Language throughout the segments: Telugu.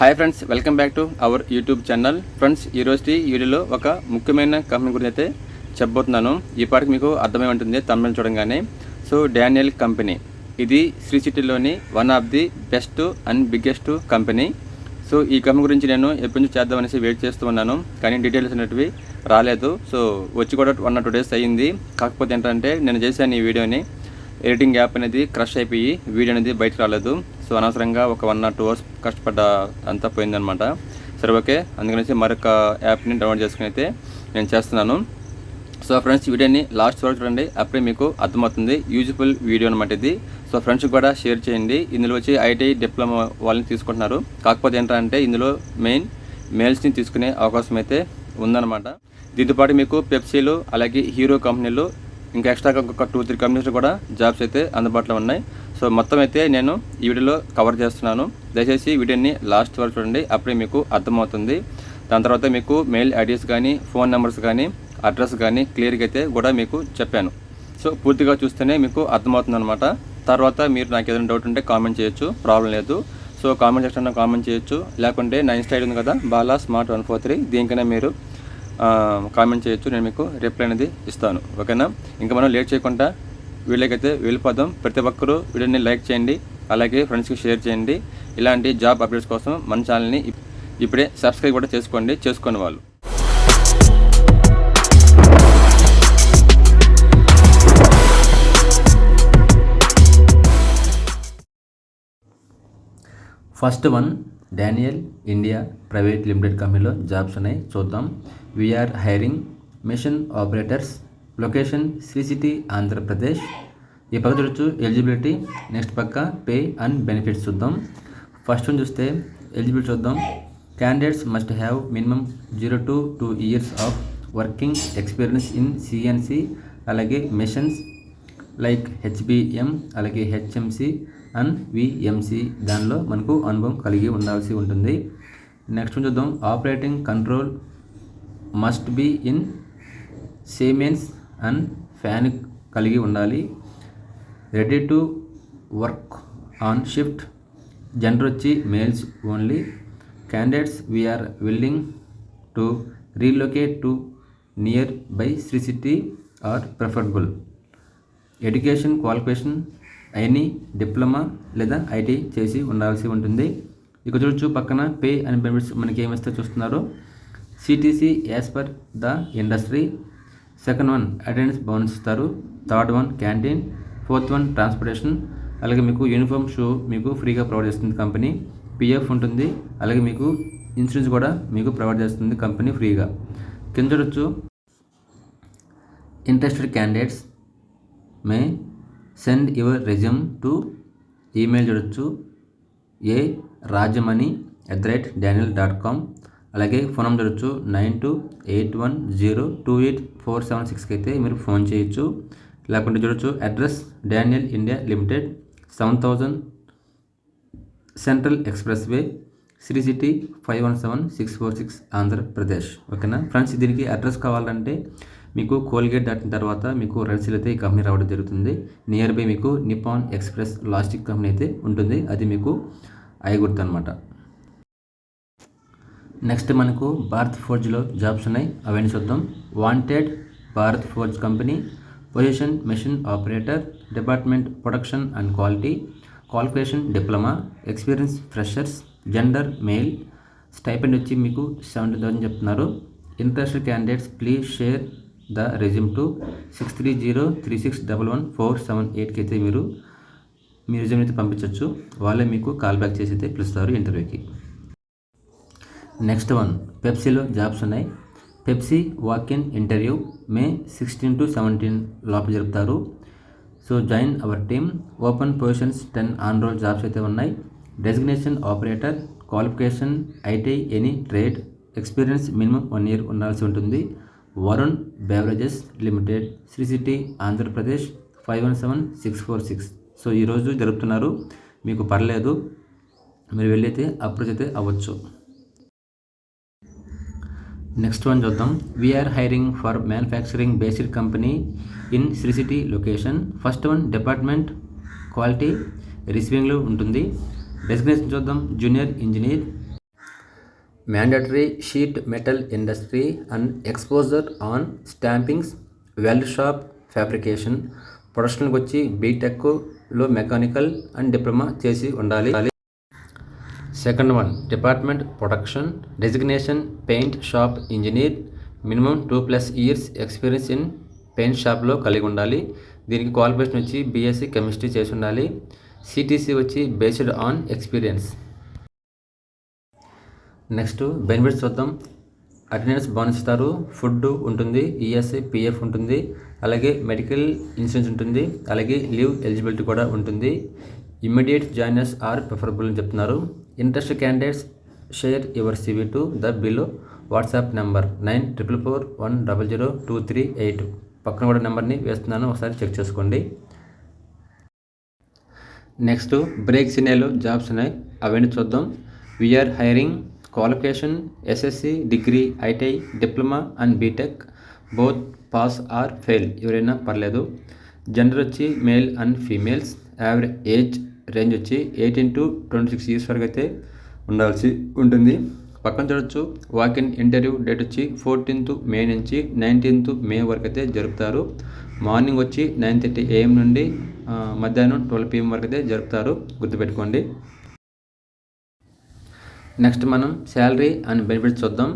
Hi friends welcome back to our YouTube channel friends ఈరోజు వీడియోలో ఒక ముఖ్యమైన కంపెనీ గురించి అయితే చెప్పబోతున్నాను. ఈ పాటికి మీకు అర్థమై ఉంటుంది తమిళ చూడంగానే. సో డానియల్ కంపెనీ ఇది శ్రీ సిటీలోని one of the best and biggest company so ఈ కంపెనీ గురించి నేను ఎప్పటి నుంచి చేద్దామనేసి వెయిట్ చేస్తూ ఉన్నాను. కానీ డీటెయిల్స్ అనేటివి రాలేదు. సో వచ్చి కూడా వన్ ఆర్ టూ డేస్ అయ్యింది. కాకపోతే ఏంటంటే నేను చేశాను ఈ వీడియోని. ఎడిటింగ్ యాప్ అనేది క్రష్ అయిపోయి వీడియో అనేది బయటకు రాలేదు. సో అనవసరంగా ఒక వన్ ఆర్ టూ అవర్స్ కష్టపడ్డ అంతా పోయిందనమాట సరే ఓకే. అందుకనేసి మరొక యాప్ని డౌన్లోడ్ చేసుకుని అయితే నేను చేస్తున్నాను. సో ఫ్రెండ్స్ వీడియోని లాస్ట్ వరకు చూడండి. అప్పుడే మీకు అర్థమవుతుంది. యూజ్ఫుల్ వీడియో అనమాట ఇది. సో ఫ్రెండ్స్ కూడా షేర్ చేయండి. ఇందులో వచ్చి ఐటీ డిప్లొమా వాళ్ళని తీసుకుంటున్నారు. కాకపోతే ఏంటంటే ఇందులో మెయిన్ మేల్స్ని తీసుకునే అవకాశం అయితే ఉందన్నమాట. దీంతోపాటు మీకు పెప్సీలు అలాగే హీరో కంపెనీలు ఇంకా ఎక్స్ట్రాగా ఒక టూ త్రీ కంపెనీస్ కూడా జాబ్స్ అయితే అందుబాటులో ఉన్నాయి. సో మొత్తం అయితే నేను ఈ వీడియోలో కవర్ చేస్తున్నాను. దయచేసి వీడియోని లాస్ట్ వరకు చూడండి అప్పుడే మీకు అర్థమవుతుంది. దాని తర్వాత మీకు మెయిల్ ఐడీస్ కానీ ఫోన్ నెంబర్స్ కానీ అడ్రస్ కానీ క్లియర్గా అయితే కూడా మీకు చెప్పాను. సో పూర్తిగా చూస్తేనే మీకు అర్థమవుతుంది అనమాట తర్వాత మీరు నాకు ఏదైనా డౌట్ ఉంటే కామెంట్ చేయొచ్చు ప్రాబ్లం లేదు. సో కామెంట్ సెక్షన్లో కామెంట్ చేయొచ్చు. లేకుంటే నా ఇన్స్టా ఉంది కదా Bala smart one four three దీనికైనా మీరు కామెంట్ చేయొచ్చు. నేను మీకు రిప్లై అనేది ఇస్తాను. ఓకేనా? ఇంకా మనం లేట్ చేయకుండా వీళ్ళకైతే వెళ్ళిపోదాం ప్రతి ఒక్కరూ వీడియోని లైక్ చేయండి అలాగే ఫ్రెండ్స్కి షేర్ చేయండి. ఇలాంటి జాబ్ అప్డేట్స్ కోసం మన ఛానల్ని ఇప్- ఇప్పుడే సబ్స్క్రైబ్ కూడా చేసుకోండి చేసుకునే వాళ్ళు. First one Daniel India private limited కంపెనీలో జాబ్స్ ఉన్నాయి. చూద్దాం. We're hiring machine operators location Sri City Andhra Pradesh. ఈ పక్క చూడొచ్చు ఎలిజిబిలిటీ. నెక్స్ట్ పక్క పే అండ్ బెనిఫిట్స్ చూద్దాం. ఫస్ట్ వన్ చూస్తే ఎలిజిబిలిటీ చూద్దాం. Candidates must have minimum zero to two years of working experience in CNC అలాగే మిషన్స్ లైక్ హెచ్బిఎం అలాగే హెచ్ఎంసి అండ్ విఎంసి దానిలో మనకు అనుభవం కలిగి ఉండాల్సి ఉంటుంది. నెక్స్ట్ చూద్దాం. Operating control must be in Siemens and Fanuc కలిగి ఉండాలి. Ready to work on shift. Gender వచ్చి males only. Candidates we're willing to relocate to nearby Sri city are preferable. Education qualification any diploma లేదా ఐటీ చేసి ఉండాల్సి ఉంటుంది. ఇక చూడొచ్చు పక్కన పే అండ్ బెనిఫిట్స్ మనకి ఏమిస్తే చూస్తున్నారు. CTC as per the industry. Second one attendance bonus ఇస్తారు. Third one canteen. Fourth one transportation. అలాగే మీకు యూనిఫామ్ షూ మీకు ఫ్రీగా ప్రొవైడ్ చేస్తుంది కంపెనీ. పిఎఫ్ ఉంటుంది. అలాగే మీకు ఇన్సూరెన్స్ కూడా మీకు ప్రొవైడ్ చేస్తుంది కంపెనీ ఫ్రీగా. కింద చూడొచ్చు. Interested candidates. May send your resume to email చూడొచ్చు. A Rajamani at the rate Daniel dot com. అలాగే ఫోన్ నెంబర్ చూడొచ్చు nine two eight one zero two eight four seven సిక్స్కి అయితే మీరు ఫోన్ చేయొచ్చు. లేకుంటే చూడొచ్చు. Address Daniel India limited seven thousand central expressway Sri city five one seven six four six Andhra Pradesh. ఓకేనా? ఫ్రెండ్స్ దీనికి అడ్రస్ కావాలంటే మీకు కోల్గేట్ దాటిన తర్వాత మీకు రైట్ అయితే ఈ కంపెనీ రావడం జరుగుతుంది. నియర్ బై మీకు నిపాన్ ఎక్స్ప్రెస్ లాస్టిక్ కంపెనీ అయితే ఉంటుంది. అది మీకు ఐగుర్తు అనమాట నెక్స్ట్ మనకు భారత్ ఫోర్జ్లో జాబ్స్ ఉన్నాయి. అవన్నీ చూద్దాం. Wanted Bharat forge company position machine operator department production and quality qualification diploma experience freshers gender male stipend వచ్చి మీకు సెవెంటీ థౌసండ్ చెప్తున్నారు. Interested candidates please share the resume to six three zero three six double one four seven ఎయిట్కి అయితే మీరు మీ రెజ్యూమ్ అయితే పంపించవచ్చు వాళ్ళే మీకు కాల్ బ్యాక్ చేసి అయితే పిలుస్తారు ఇంటర్వ్యూకి నెక్స్ట్ వన్ పెప్సీలో జాబ్స్ ఉన్నాయి. Pepsi walk in interview May sixteen to seventeen లోపల జరుపుతారు. So join our team. Open positions ten on roll jobs అయితే ఉన్నాయి. Designation operator qualification IT any trade experience minimum one year ఉండాల్సి ఉంటుంది. Varun beverages limited Sri city Andhra Pradesh five one seven six four six. So ఈరోజు జరుపుతున్నారు. మీకు పర్లేదు. మీరు వెళ్ళైతే అప్రోచ్ అయితే అవ్వచ్చు. నెక్స్ట్ వన్ చూద్దాం. We're hiring for manufacturing basic company in Sri city location first one department quality రిసీవింగ్లో ఉంటుంది. డెసిగ్నేషన్ చూద్దాం. Junior engineer mandatory sheet metal industry and exposure on stampings weld shop fabrication ప్రొడక్షన్కి వచ్చి బీటెక్లో మెకానికల్ అండ్ డిప్లొమా చేసి ఉండాలి. Second one department production designation paint shop engineer minimum two plus years experience in paint షాప్లో కలిగి ఉండాలి. దీనికి క్వాలిఫికేషన్ వచ్చి బీఎస్సీ కెమిస్ట్రీ చేసి ఉండాలి. సిటీసీ వచ్చి based on experience. Next benefits చూద్దాం. అటెండెన్స్ బోనస్ ఇస్తారు. ఫుడ్ ఉంటుంది ఈఎస్ఐ పిఎఫ్ ఉంటుంది అలాగే మెడికల్ ఇన్సూరెన్స్ ఉంటుంది అలాగే లీవ్ ఎలిజిబిలిటీ కూడా ఉంటుంది. ఇమ్మీడియట్ జాయినర్స్ ఆర్ ప్రిఫరబుల్ అని చెప్తున్నారు. Interest candidates share your CV to the below WhatsApp number nine triple four one double zero two three eight. పక్కన కూడా నెంబర్ని వేస్తున్నాను ఒకసారి చెక్ చేసుకోండి. నెక్స్ట్ బ్రేక్ సినేలో జాబ్స్ ఉన్నాయి. అవన్నీ చూద్దాం. We're hiring qualification SSC degree ITI diploma and BTech. Both pass or fail ఎవరైనా పర్లేదు. జెండర్ వచ్చి male and females average age range వచ్చి eighteen to twenty six years వరకు అయితే ఉండాల్సి ఉంటుంది. పక్కన చూడొచ్చు వాక్ ఇన్ ఇంటర్వ్యూ డేట్ వచ్చి ఫోర్టీన్త్ మే నుంచి నైన్టీన్త్ మే వరకు అయితే జరుపుతారు. మార్నింగ్ వచ్చి నైన్ థర్టీ ఏఎం నుండి మధ్యాహ్నం ట్వెల్వ్ పిఎం వరకు అయితే జరుపుతారు. గుర్తుపెట్టుకోండి. నెక్స్ట్ మనం శాలరీ అండ్ బెనిఫిట్స్ చూద్దాం.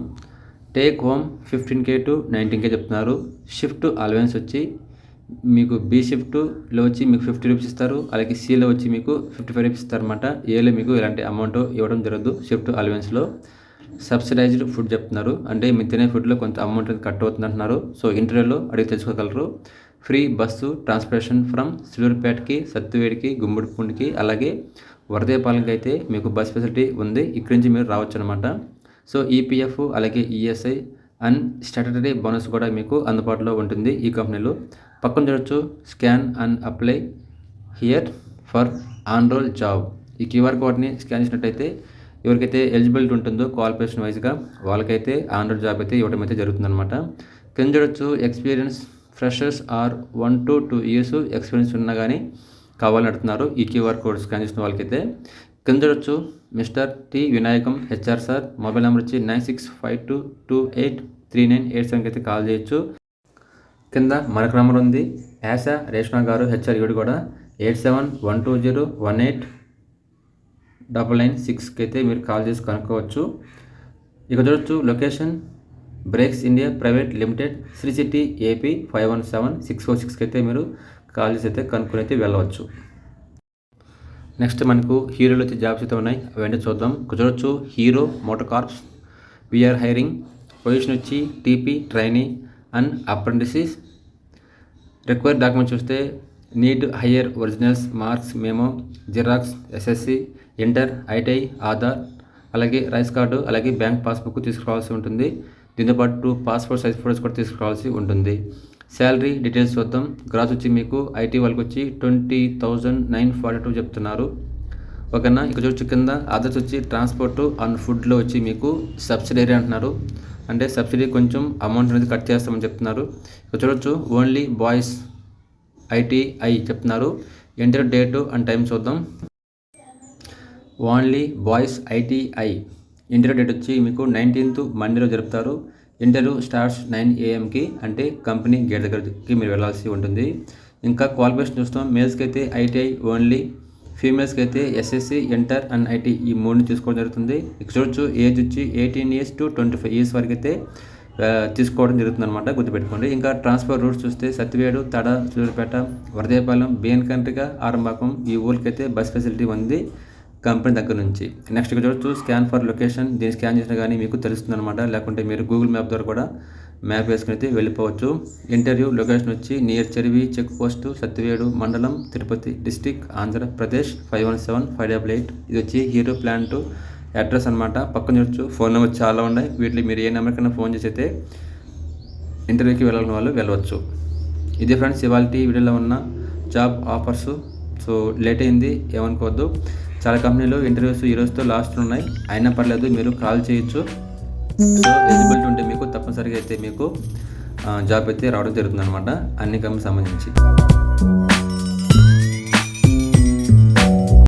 Take home fifteen K to nineteen K చెప్తున్నారు. షిఫ్ట్ అలవెన్స్ వచ్చి మీకు బి షిఫ్ట్లో వచ్చి మీకు ఫిఫ్టీ రూపీస్ ఇస్తారు. అలాగే సిలో వచ్చి మీకు ఫిఫ్టీ ఫైవ్ రూపీస్ ఇస్తారన్నమాట ఏలో మీకు ఇలాంటి అమౌంట్ ఇవ్వడం జరగదు షిఫ్ట్ అలవెన్స్లో సబ్సిడైజ్డ్ ఫుడ్ చెప్తున్నారు. అంటే మీరు తినే ఫుడ్లో కొంత అమౌంట్ కట్ అవుతుంది అంటున్నారు. సో ఇంటర్వ్యూలో అడిగి తెలుసుకోగలరు. ఫ్రీ బస్సు ట్రాన్స్పోర్టేషన్ ఫ్రమ్ సిలూరుపేటకి సత్తువేడికి గుమ్మడిపూండికి అలాగే వరదేపాలెంకి అయితే మీకు బస్ ఫెసిలిటీ ఉంది. ఇక్కడి నుంచి మీరు రావచ్చు అనమాట సో ఈపీఎఫ్ అలాగే ఈఎస్ఐ అండ్ స్టాటటరీ బోనస్ కూడా మీకు అందుబాటులో ఉంటుంది ఈ కంపెనీలో. పక్కన చూడొచ్చు scan and apply here for on roll job. ఈ క్యూఆర్ కోడ్ని స్కాన్ చేసినట్టయితే ఎవరికైతే ఎలిజిబిలిటీ ఉంటుందో క్వాలిఫికేషన్ వైజ్గా వాళ్ళకైతే ఆన్ రోల్ జాబ్ అయితే ఇవ్వడం అయితే జరుగుతుందన్నమాట. కింద చూడొచ్చు experience freshers or one to two years experience ఉన్నా కానీ కావాలని అడుగుతున్నారు ఈ క్యూఆర్ కోడ్ స్కాన్ చేసిన వాళ్ళకైతే. కింద చూడొచ్చు mister T. Vinayakam HR sir. Mobile number వచ్చి nine six five two two eight three nine eight సెవెన్కి అయితే కాల్ చేయొచ్చు. కింద మరొక నెంబర్ ఉంది. యాస రేష్మా గారు హెచ్ఆర్ ఈవిడ కూడా eight seven one two zero one eight double nine సిక్స్కి అయితే మీరు కాల్ చేసి కనుక్కోవచ్చు. ఇక చూడొచ్చు location. Brakes India private limited Sri city AP five one seven six four సిక్స్కి అయితే మీరు కాల్ చేసి అయితే కనుక్కొని అయితే వెళ్ళవచ్చు. నెక్స్ట్ మనకు హీరోలు వచ్చే జాబ్స్ అయితే ఉన్నాయి. అవన్నీ చూద్దాం. ఇక్కడ చూడొచ్చు Hero MotoCorp we're hiring position వచ్చి TP trainee and apprentices. Required documents చూస్తే neat higher originals marks memo xerox SSC inter ITI Aadhaar అలాగే రైస్ కార్డు అలాగే బ్యాంక్ పాస్బుక్ తీసుకురావాల్సి ఉంటుంది. దీంతోపాటు పాస్పోర్ట్ సైజ్ ఫోటోస్ కూడా తీసుకురావాల్సి ఉంటుంది. శాలరీ డీటెయిల్స్ చూద్దాం. గ్రాస్ వచ్చి మీకు ఐటీ వాళ్ళకి వచ్చి twenty thousand nine forty two చెప్తున్నారు. ఓకేనా? ఇక్కడ చూడొచ్చు కింద అదర్స్ వచ్చి ట్రాన్స్పోర్ట్ అండ్ ఫుడ్లో వచ్చి మీకు సబ్సిడీ అంటున్నారు. అంటే సబ్సిడీ కొంచెం అమౌంట్ అనేది కట్ చేస్తామని చెప్తున్నారు. ఇక్కడ చూడొచ్చు ఓన్లీ బాయ్స్ ఐటీఐ చెప్తున్నారు. ఎంటర్ డేటు అండ్ టైం చూద్దాం. Only boys ITI. Inter date వచ్చి మీకు నైన్టీన్త్ మండేలో జరుపుతారు. ఇంటర్వ్యూ స్టార్ట్స్ నైన్ ఏఎంకి అంటే కంపెనీ గేట్ దగ్గరకి మీరు వెళ్ళాల్సి ఉంటుంది. ఇంకా క్వాలిఫికేషన్ చూస్తాం. మేల్స్కి అయితే ఐటీఐ ఓన్లీ ఫీమేల్స్కి అయితే ఎస్ఎస్సి ఇంటర్ అండ్ ఐటీ ఈ మూడుని తీసుకోవడం జరుగుతుంది. ఇక్కడ చూడొచ్చు ఏజ్ వచ్చి eighteen years to twenty five years వరకు అయితే తీసుకోవడం జరుగుతుంది అనమాట గుర్తుపెట్టుకోండి. ఇంకా ట్రాన్స్ఫర్ రూట్స్ చూస్తే సత్యవేడు తడ సూర్యపేట వరదేపాలెం బిఎన్ కంట్రిక ఆరంభాకం ఈ ఊరికైతే బస్ ఫెసిలిటీ ఉంది. కంపెనీ దగ్గర నుంచి. నెక్స్ట్ ఇక్కడ చూడొచ్చు స్కాన్ ఫర్ లొకేషన్ దీన్ని స్కాన్ చేసినా కానీ మీకు తెలుస్తుంది అనమాట లేకుంటే మీరు గూగుల్ మ్యాప్ ద్వారా కూడా మ్యాప్ వేసుకుని అయితే వెళ్ళిపోవచ్చు. ఇంటర్వ్యూ లొకేషన్ వచ్చి near Cherivi check post Satyavedu మండలం Tirupati district Andhra Pradesh five one seven five double eight ఇది వచ్చి హీరో ప్లాంట్ అడ్రస్ అనమాట పక్కన చూడొచ్చు ఫోన్ నెంబర్ చాలా ఉన్నాయి. వీటిలో మీరు ఏ నెంబర్కైనా ఫోన్ చేసి అయితే ఇంటర్వ్యూకి వెళ్ళాలని వాళ్ళు వెళ్ళవచ్చు. ఇది ఫ్రెండ్స్ ఇవాళ వీడియోలో ఉన్న జాబ్ ఆఫర్స్ సో లేట్ అయింది ఏమనుకోవద్దు. చాలా కంపెనీలు ఇంటర్వ్యూస్ ఈ రోజుతో లాస్ట్ ఉన్నాయి. అయినా పర్లేదు మీరు కాల్ చేయొచ్చు. సో ఎలిజిబిలిటీ ఉంటే మీకు తప్పనిసరిగా అయితే మీకు జాబ్ అయితే రావడం జరుగుతుంది అనమాట అన్ని కంపెనీ సంబంధించి.